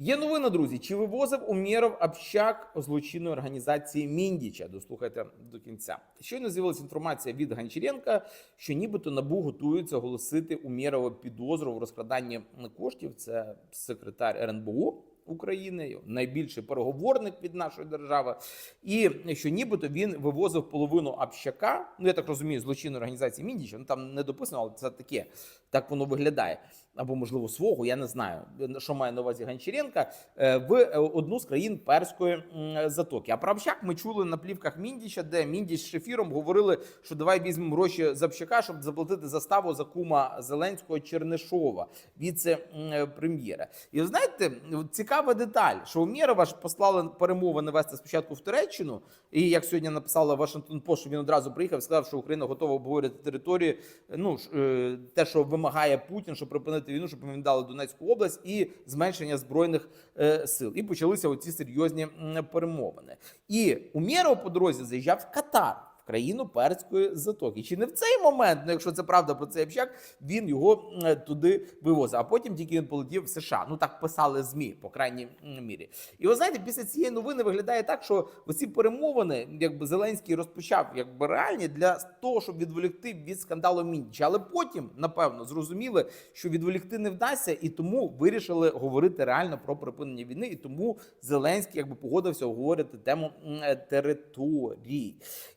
Є новина, друзі. Чи вивозив Умєров общак злочинної організації Міндіча? Дослухайте до кінця. Щойно з'явилася інформація від Ганчаренка, що нібито набу готується оголосити Умєрова підозру в розкраданні коштів. Це секретар РНБО. України, найбільший переговорник від нашої держави, і що нібито він вивозив половину общака. Ну я так розумію, злочинної організації Міндіча. Ну там не дописано, але це таке. Так воно виглядає. Або, можливо, свого, я не знаю, що має на увазі Гончаренка, е, в е, одну з країн перської затоки. А про общак ми чули на плівках Міндіча, де Міндіч з Шефіром говорили, що давай візьмемо гроші з общака, щоб заплатити заставу за кума Зеленського Чернишова, віце-прем'єра. І ви знаєте, от цікава деталь, що Умєрова ж послали перемовини вести спочатку в Туреччину, і як сьогодні написала Вашингтон Пост, він одразу приїхав, сказав, що Україна готова обговорити територію. Ну е, те, що вимагає Путін, щоб припинити війну, щоб їм дали Донецьку область і зменшення збройних е, сил. І почалися оці серйозні перемовини. І Умєров по дорозі заїжджав в Катар. Країну перської затоки. Чи не в цей момент, ну якщо це правда про цей общак, він його е, туди вивозив. А потім тільки він полетів в США. Ну так писали змі, по крайній мірі. І ви знаєте, після цієї новини виглядає так, що оці перемовини, якби Зеленський розпочав якби реальні для того, щоб відволікти від скандалу Міндіча. Але потім, напевно, зрозуміли, що відволікти не вдасться, і тому вирішили говорити реально про припинення війни. І тому Зеленський якби погодився говорити тему е.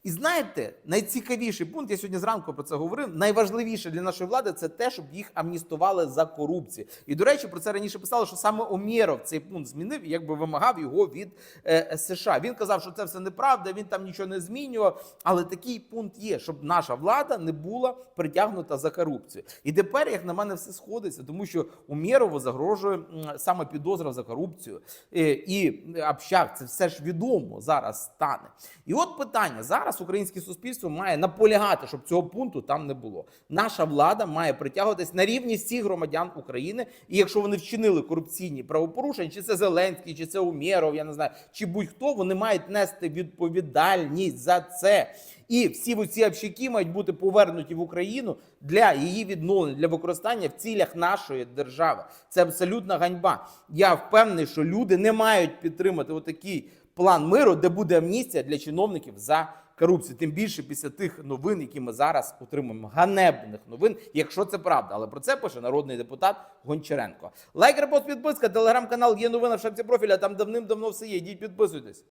І знаєте, найцікавіший пункт, я сьогодні зранку про це говорив. Найважливіше для нашої влади це те, щоб їх амністували за корупцію. І до речі, про це раніше писали, що саме Омєров цей пункт змінив і якби вимагав його від е, США. Він казав, що це все неправда, він там нічого не змінював. Але такий пункт є, щоб наша влада не була притягнута за корупцію. І тепер, як на мене, все сходиться, тому що Умєрову загрожує саме підозра за корупцію Е, і общак. Це все ж відомо зараз стане. І от питання зараз українське суспільство має наполягати, щоб цього пункту там не було. Наша влада має притягуватись на рівні всіх громадян України. І якщо вони вчинили корупційні правопорушення, чи це Зеленський, чи це Умєров, я не знаю, чи будь-хто, вони мають нести відповідальність за це. І всі ці общаки мають бути повернуті в Україну для її відновлення, для використання в цілях нашої держави. Це абсолютна ганьба. Я впевнений, що люди не мають підтримати отакий план миру, де буде амністія для чиновників за корупцію. Тим більше після тих новин, які ми зараз отримуємо, ганебних новин, якщо це правда. Але про це пише народний депутат Гончаренко. Лайк, репост, підписка, телеграм-канал є новина в шапці профіля. Там давним-давно все є. Йдіть підписуйтесь.